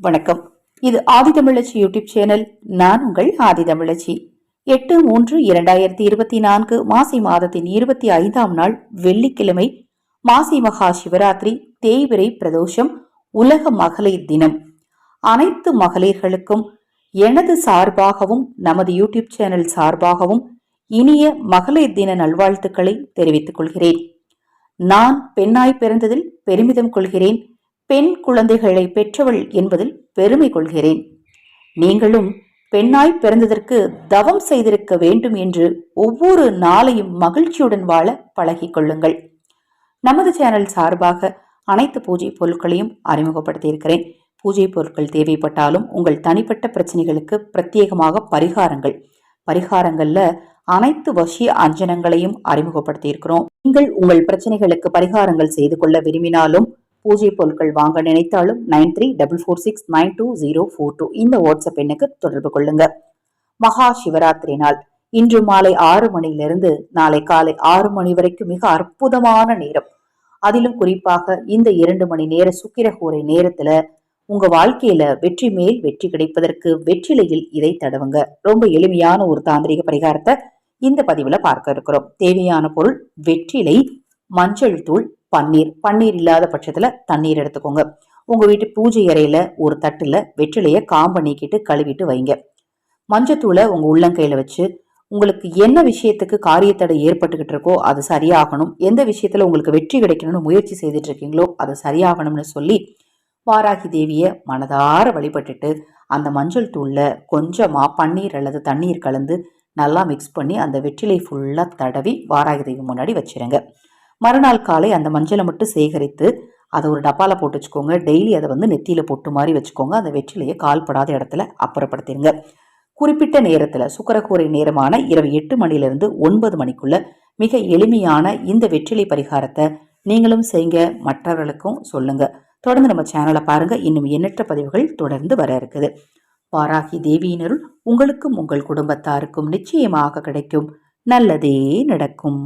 வணக்கம். இது ஆதிதமிழச்சி YouTube channel. நான் உங்கள் ஆதிதமிழச்சி எட்டு மூன்று இரண்டாயிரத்தி இருபத்தி நான்கு மாசி மாதத்தின் இருபத்தி ஐந்தாம் நாள் வெள்ளிக்கிழமை மாசி மகா சிவராத்திரி தேய்விரை பிரதோஷம் உலக மகளிர் தினம். அனைத்து மகளிர்களுக்கும் எனது சார்பாகவும் நமது யூடியூப் சேனல் சார்பாகவும் இனிய மகளிர் தின நல்வாழ்த்துக்களை தெரிவித்துக் கொள்கிறேன். நான் பெண்ணாய் பிறந்ததில் பெருமிதம் கொள்கிறேன். பெண் குழந்தைகளை பெற்றவள் என்பதில் பெருமை கொள்கிறேன். நீங்களும் பெண்ணாய் பிறந்ததற்கு தவம் செய்திருக்க வேண்டும் என்று ஒவ்வொரு நாளையும் மகிழ்ச்சியுடன் வாழ பழகிக் கொள்ளுங்கள். நமது சேனல் சார்பாக அனைத்து பூஜை பொருட்களையும் அறிமுகப்படுத்தியிருக்கிறேன். பூஜை பொருட்கள் தேவைப்பட்டாலும் உங்கள் தனிப்பட்ட பிரச்சனைகளுக்கு பிரத்யேகமாக பரிகாரங்கள். பரிகாரங்கள்ல அனைத்து வசிய அஞ்சனங்களையும் அறிமுகப்படுத்தியிருக்கிறோம். நீங்கள் உங்கள் பிரச்சனைகளுக்கு பரிகாரங்கள் செய்து கொள்ள விரும்பினாலும் பூஜை பொருட்கள் வாங்க நினைத்தாலும் nine three double four six nine two zero four two இந்த வாட்ஸ்அப் எண்ணுக்கு தொடர்பு கொள்ளுங்க. மகா சிவராத்திரி நாள். இன்று மாலை ஆறு மணியிலிருந்து நாளை காலை ஆறு மணி வரைக்கும் மிக அற்புதமான நேரம். அதிலும் குறிப்பாக இந்த இரண்டு மணி நேர சுக்கிரகூரை நேரத்துல உங்க வாழ்க்கையில வெற்றி மேல் வெற்றி கிடைப்பதற்கு வெற்றிலையில் இதை தடவுங்க. ரொம்ப எளிமையான ஒரு தாந்திரிக பரிகாரத்தை இந்த பதிவுல பார்க்க இருக்கிறோம். தேவையான பொருள் வெற்றிலை மஞ்சள் தூள் பன்னீர். பன்னீர் இல்லாத பட்சத்தில் தண்ணீர் எடுத்துக்கோங்க. உங்கள் வீட்டு பூஜை அறையில் ஒரு தட்டில் வெற்றிலையை காம்ப நீக்கிட்டு கழுவிட்டு வைங்க. மஞ்சத்தூளை உங்கள் உள்ளங்கையில் வச்சு உங்களுக்கு என்ன விஷயத்துக்கு காரியத்தடை ஏற்பட்டுக்கிட்டு இருக்கோ அது சரியாகணும். எந்த விஷயத்தில் உங்களுக்கு வெற்றி கிடைக்கணும்னு முயற்சி செய்துட்டு இருக்கீங்களோ அது சரியாகணும்னு சொல்லி வாராகி தேவியை மனதார வழிபட்டுட்டு அந்த மஞ்சள் தூளில் கொஞ்சமாக பன்னீர் அல்லது தண்ணீர் கலந்து நல்லா மிக்ஸ் பண்ணி அந்த வெற்றிலை ஃபுல்லாக தடவி வாராகி தேவி முன்னாடி வச்சுருங்க. மறுநாள் காலை அந்த மஞ்சளை மட்டும் சேகரித்து அதை ஒரு டப்பாவில் போட்டு வச்சுக்கோங்க. டெய்லி அதை வந்து நெத்தியில் பொட்டு மாதிரி வச்சுக்கோங்க. அந்த வெற்றிலையை கால்படாத இடத்துல அப்புறப்படுத்திடுங்க. குறிப்பிட்ட நேரத்தில் சுக்கரக்கூரை நேரமான இரவு எட்டு மணிலிருந்து ஒன்பது மணிக்குள்ள மிக எளிமையான இந்த வெற்றிலை பரிகாரத்தை நீங்களும் செய்யுங்க மற்றவர்களுக்கும் சொல்லுங்க. தொடர்ந்து நம்ம சேனலை பாருங்க. இன்னும் எண்ணற்ற பதிவுகள் தொடர்ந்து வர இருக்குது. பாராகி தேவியினருள் உங்களுக்கும் உங்கள் குடும்பத்தாருக்கும் நிச்சயமாக கிடைக்கும். நல்லதே நடக்கும்.